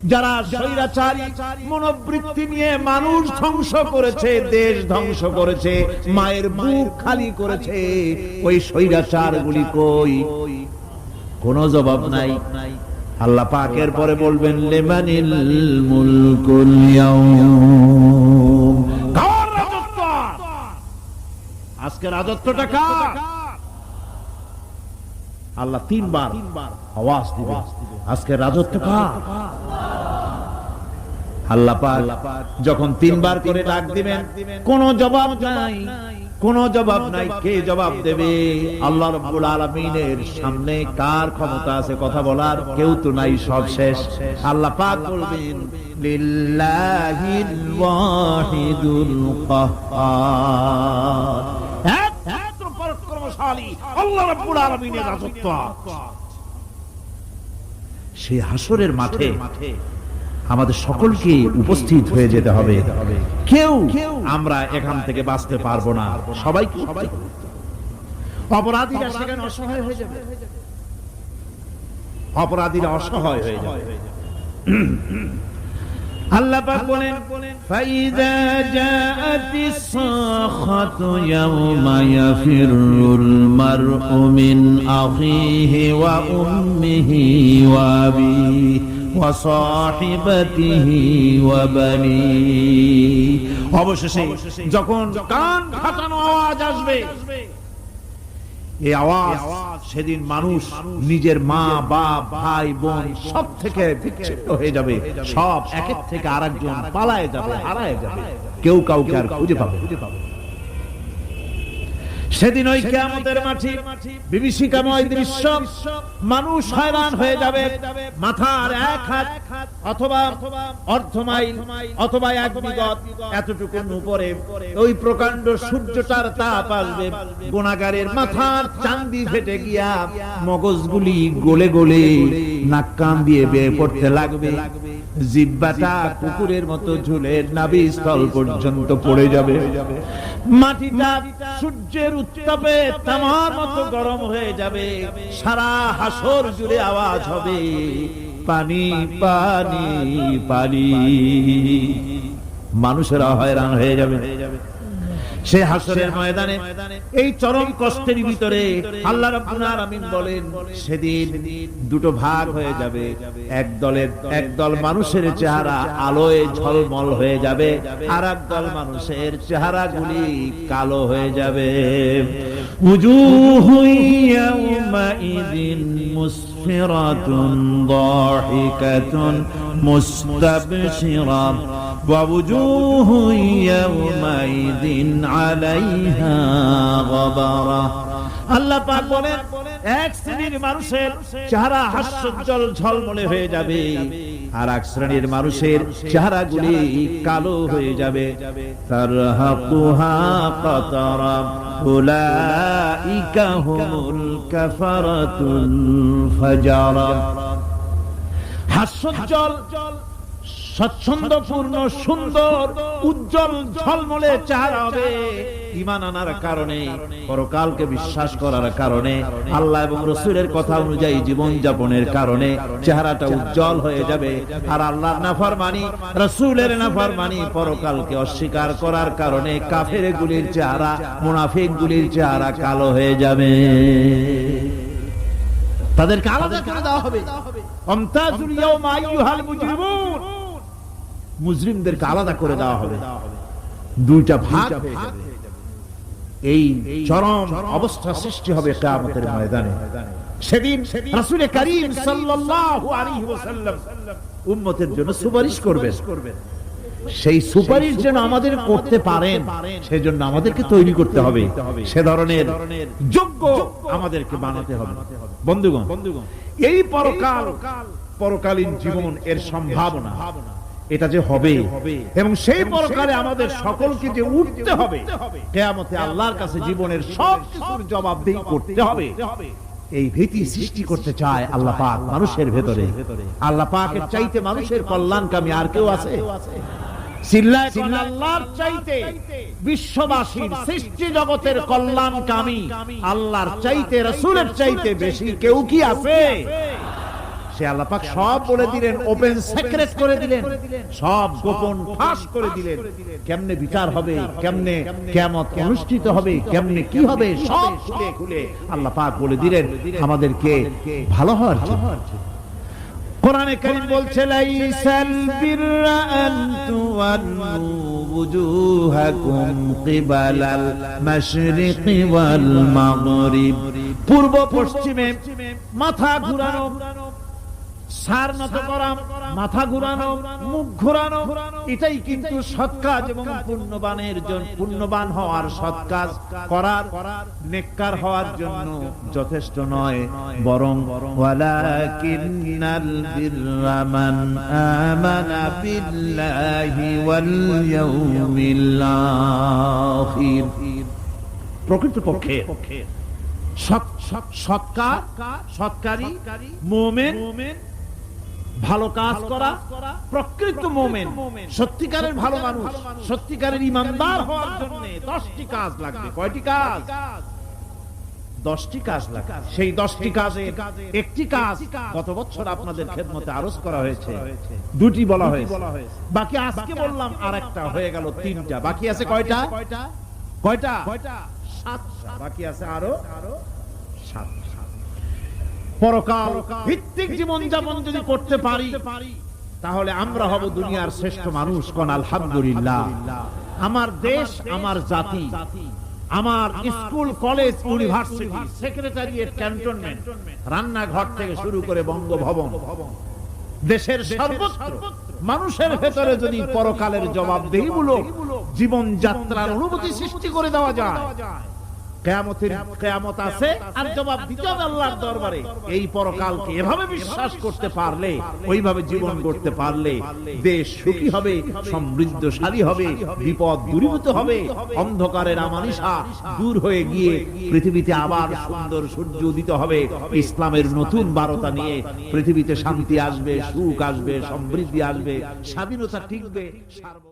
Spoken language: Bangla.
যারা স্বৈরাচারী, মনোবৃত্তি নিয়ে মানুষ ধ্বংস করেছে, দেশ ধ্বংস করেছে, মায়ের বুক খালি করেছে, ওই স্বৈরাচার গুলি কই? কোনো জবাব নাই। আল্লাহ পাকের পরে বলবেন, লেমানিল মুলকুল আজকে রাজত্বটা কার? আল্লাহ তিনবার আওয়াজ দিবে। আজকে রাজত্ব কার? আল্লাহ পাক যখন তিনবার করে ডাক দিবেন, কোন জবাব নাই, কোন জবাব নাই, কে জবাব দেবে? আল্লাহ রাব্বুল আলামিনের সামনে কার ক্ষমতা আছে কথা বলার? কেউ তো নাই, সব শেষ। আল্লাহ পাক বলবেন, লিল্লাহিল ওয়াহিদুল কাহ্হার পরাক্রমশালী আল্লাহ রাব্বুল আলামিনের রাজত্ব। সেই হাসরের মাঠে আমাদের সকলকে উপস্থিত হয়ে যেতে হবে। কেউ আমরা এখান থেকে বাঁচতে পারব না। সবাই অপরাধীরা সেখানে অসহায় হয়ে যাবে। অপরাধীরা অসহায় হয়ে যাবে। আল্লাহ পাক বলেন ফাইদা জাআতিস সাখাতু ইয়াওমা ইয়াফিরুল মার'উ মিন আখিহি ওয়া উম্মিহি ওয়া আবিহি অবশেষে যখন কান ফাটানো আওয়াজ আসবে এই আওয়াজ সেদিন মানুষ নিজের মা, বাপ, ভাই, বোন সব থেকে বিচ্ছিন্ন হয়ে যাবে। সব একের থেকে আরেকজন পালায় যাবে, হারায় যাবে। কেউ কাউকে আর খুঁজে পাবে সেদিন ওই কেয়ামতের মাঠে বিভীষিকাময় দৃশ্য মানুষ হয়রান হয়ে যাবে মাথার এক হাত অথবা অর্ধ মাইল অথবা এক বিগত এতটুকুন উপরে ওই প্রকাণ্ড সূর্যটার তাপ আসবে। গোনাগারের মাথার চান্দি ফেটে গিয়া মগজগুলি গলে গলে নাক কান দিয়ে বেয়ে পড়তে লাগবে। জিব্বাটা কুকুরের মতো ঝুলে নাবি স্থল পর্যন্ত পড়ে যাবে। মাটিটা সূর্যের উত্তাপে তামার মতো গরম হয়ে যাবে। সারা হাসর জুড়ে আওয়াজ হবে। পানি পানি পানি। মানুষেরা হয়রান হয়ে যাবে। সে হাসরের ময়দানে, এই চরম কষ্টের ভিতরে আল্লাহ রাব্বুল আলামিন বলেন, সেদিন দুটো ভাগ হয়ে যাবে। এক দলের, এক দল মানুষের চেহারা আলোয় ঝলমল হয়ে যাবে, আর এক দল মানুষের চেহারাগুলি কালো হয়ে যাবে। উজুহু মুসফিরাতুন দাহিকাতুন মুস্তাবশিরা ووجوه يومئذ عليها غبرة আল্লাহ পাক বলেন এক শ্রেণীর মানুষের চেহারা হাস্যোজ্জ্বল ঝলমলে হয়ে যাবে আর এক শ্রেণীর মানুষের চেহারাগুলি কালো হয়ে যাবে তারহাকুহা কাতারা উলাইকা হুমুল কাফারাতুল ফাজারা হাস্যোজ্জ্বল স্বচ্ছন্দপূর্ণ, সুন্দর, উজ্জ্বল, ঝলমলে চেহারা হবে। ইমান আনার কারণে, পরকালকে বিশ্বাস করার কারণে, আল্লাহ এবং রসুলের কথা অনুযায়ী জীবন যাপনের কারণে চেহারাটা উজ্জ্বল হয়ে যাবে। আর আল্লাহর নাফরমানি, রসুলের নাফরমানি পরকালকে অস্বীকার করার কারণে কাফের গুলির চেহারা মুনাফিক গুলির চেহারা কালো হয়ে যাবে। তাদেরকে আলাদা করে দেওয়া হবে। অমতাজুল ইয়াউমা আইয়ুহাল মুজরিমুন। মুসলিমদেরকে আলাদা করে দেওয়া হবে। দুইটা ভাগ এই চরম অবস্থা সৃষ্টি হবে কিয়ামতের ময়দানে। সেদিন রাসূল করিম সাল্লাল্লাহু আলাইহি ওয়াসাল্লাম উম্মতের জন্য সুপারিশ করবেন। সেই সুপারিশ যেন আমাদের করতে পারেন সেজন্য আমাদেরকে তৈরি করতে হবে। সে ধরনের যোগ্য আমাদেরকে বানাতে হবে। বন্ধুগণ এই পরকাল পরকালীন জীবন এর সম্ভাবনা। এটা যে হবে। এবং সেই পরকালে আমাদের সকলকে যে উঠতে হবে কেয়ামতে আল্লাহর কাছে জীবনের সব কিছুর জবাবদিহি করতে হবে। এই ভীতি সৃষ্টি করতে চায় আল্লাহ পাক মানুষের ভেতরে। আল্লাহ পাকের চাইতে মানুষের কল্যাণকামী আর কেউ আছে? আল্লাহর চাইতে বিশ্ববাসীর সৃষ্টি জগতের কল্যাণকামী আল্লাহর চাইতে রসুলের চাইতে বেশি কেউ কি আছে? সে আল্লাহ পাক সব বলে দিলেন ওপেন সিক্রেট করে দিলেন, সব গোপন ফাঁস করে দিলেন। কেমনে বিচার হবে, কেমনে কিয়ামত অনুষ্ঠিত হবে, কেমনে কি হবে, সব খুলে খুলে আল্লাহ পাক বলে দিলেন আমাদেরকে ভালো হওয়ার কোরআনে কারীম বলছে, লাইসাল বিররা আন wujuhakum qibalal মাশরিকি ওয়াল পূর্ব পশ্চিমে মাথা ঘুরানো সার নত করা মাথা ঘুরানো, মুখ ঘুরানো, এটাই কিন্তু সৎ কাজ এবং পুণ্যবানের জন্য পুণ্যবান হওয়ার সৎ কাজ। করার, নেককার হওয়ার জন্য যথেষ্ট নয়, বরং ওয়ালাকিন্নাল বিররা মান আমানা বিল্লাহি ওয়াল ইয়াউমিল আখির। প্রকৃতপক্ষে সৎ- সৎ- সৎকার, সৎকারী, মোমেন ভালো কাজ করা প্রকৃত মোমেন সত্যিকারের ভালো মানুষ সত্যিকারের ইমানদার হওয়ার জন্য দশটি কাজ লাগবে। কয়টি কাজ? দশটি কাজ লাগবে। সেই দশটি কাজে একটি কাজ গত বছর আপনাদের খেদমতে আরজ করা হয়েছে। দুটি বলা হয়েছে। বাকি আজকে বললাম আর একটা হয়ে গেল তিনটা। বাকি আছে কয়টা? কয়টা? সাতটা। বাকি আছে আরও সাতটা। পরকাল, ভিত্তিক জীবন যাপন যদি করতে পারি, তাহলে আমরা হব দুনিয়ার শ্রেষ্ঠ মানুষ, কোন আলহামদুলিল্লাহ। আমার দেশ, আমার জাতি, আমার school, college, university secretariat cantonment, রান্নাঘর থেকে শুরু করে বঙ্গভবন। দেশের সর্বত্র মানুষের ভেতরে যদি পরকালের জবাবদেহিমূলক জীবন যাত্রার অনুভূতি সৃষ্টি করে দেওয়া যায় কেয়ামতের কেয়ামত আছে আর জবাব দিতে হবে আল্লাহর দরবারে। এই পরকালকে এভাবে বিশ্বাস করতে পারলে, ওইভাবে জীবন করতে পারলে দেশ সুখী হবে, সমৃদ্ধশালী হবে, বিপদ দূরীভূত হবে, অন্ধকারের দূর হয়ে গিয়ে পৃথিবীতে আবার সুন্দর সূর্য উদিত হবে। ইসলামের নতুন বারতা নিয়ে পৃথিবীতে শান্তি আসবে, সুখ আসবে, সমৃদ্ধি আসবে, স্বাধীনতা সার্ব